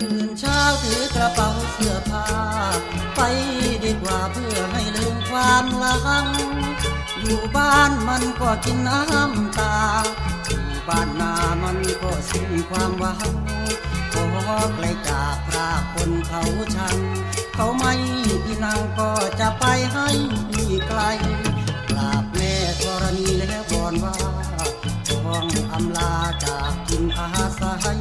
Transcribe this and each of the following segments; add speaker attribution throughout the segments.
Speaker 1: ตื่นเช้าถือกระเป๋าเสื้อผ้า ไปดีกว่าเพื่อให้ลืมความลัง อยู่บ้านมันก็กินน้ำตาอยู่บ้านนามันก็สิ้นความหวังขอไกลจากพระคนเขาชัง เขาไม่อีนางก็จะไปให้ไกลกราบแม่ธรณีแล้วบอนว่าทองอำลาจากกินอาศัย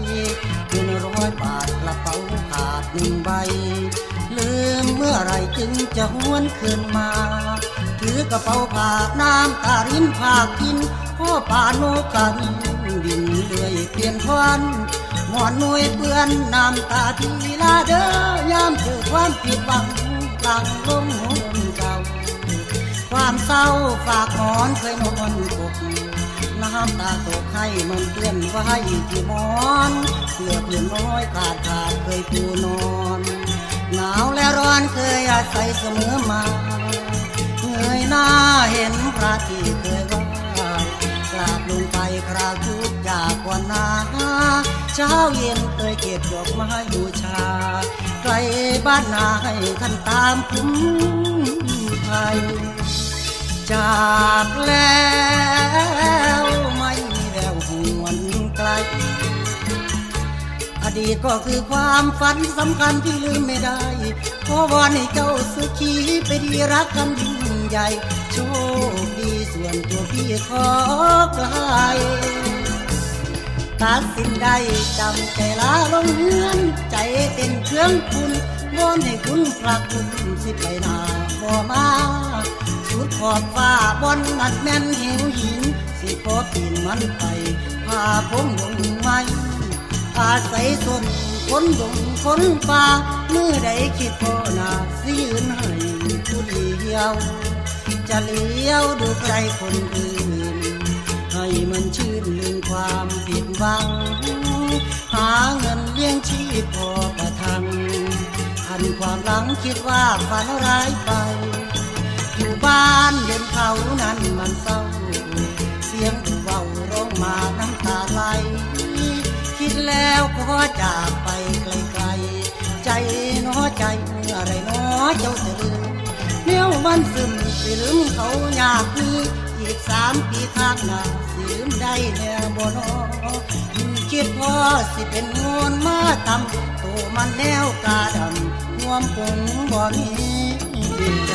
Speaker 1: ร้อยบาทกระเป๋าขาดหนึ่งใบ ลืมเมื่อไรจึงจะหวนคืนมา ถือกระเป๋าผากน้ำตารินผากกินพ่อป่าโนกาวินดินเลื่อยเปลี่ยนควันหมอนนวยเปื้อนน้ำตาทีลาเด้อยามเจอความผิดหวังกลางลมหนเก่าความเศร้าฝากหอนเคยนอนกบน้ำตาตกให้มันเปื้อนไว้ที่หมอน เพื่อเพื่อนน้อยขาดขาดเคยปูนอน หนาวและร้อนเคยอาศัยเสมอมาเงยหน้าเห็นพระที่เคยไหวกราบลงไปคราวทุกข์จากกว่านาเช้าเย็นเคยเก็บดอกไม้บูชาไกลบ้านนาให้ท่านตามคุ้มภัยจากแล้ว ดีตก็คือความฝันสำคัญที่ลืมไม่ได้ขอวอนให้เจ้าสุขีไปดีรักกันยิ่งใหญ่ โชคดีส่วนตัวพี่ขอไกลตัดสินได้จำใจลาลงเฮือน ใจเป็นเครื่องคุณวอนให้คุณพระคุณสิไปหนาบ่มาสุดขอบฟ้าบนนัดแม่นเหวหิน สิขอปีนมันไปพาผมลงไม้ อาศัยสนคนดงคนป่าเมื่อใดคิดพอหนาสิยืนให้ผู้เดียว จะเลี้ยวดูใครคนอื่น ให้มันชื่นลืมความผิดหวัง หาเงินเลี้ยงชีพพอประทัง อันความหลังคิดว่าฝันร้ายไป อยู่บ้านเดินเขานั้นมันเศร้า เสียงเบาร้องมา เจ้าจะลืมเนี้ยวมันซึมสิลืมเขาอยากมีอีกสามปีข้างหน้าสิลืมได้แน่บ่นอคิดพอสิเป็นงอนมาตำตัวมันแนวกาดำรวมปงบ่มีใจ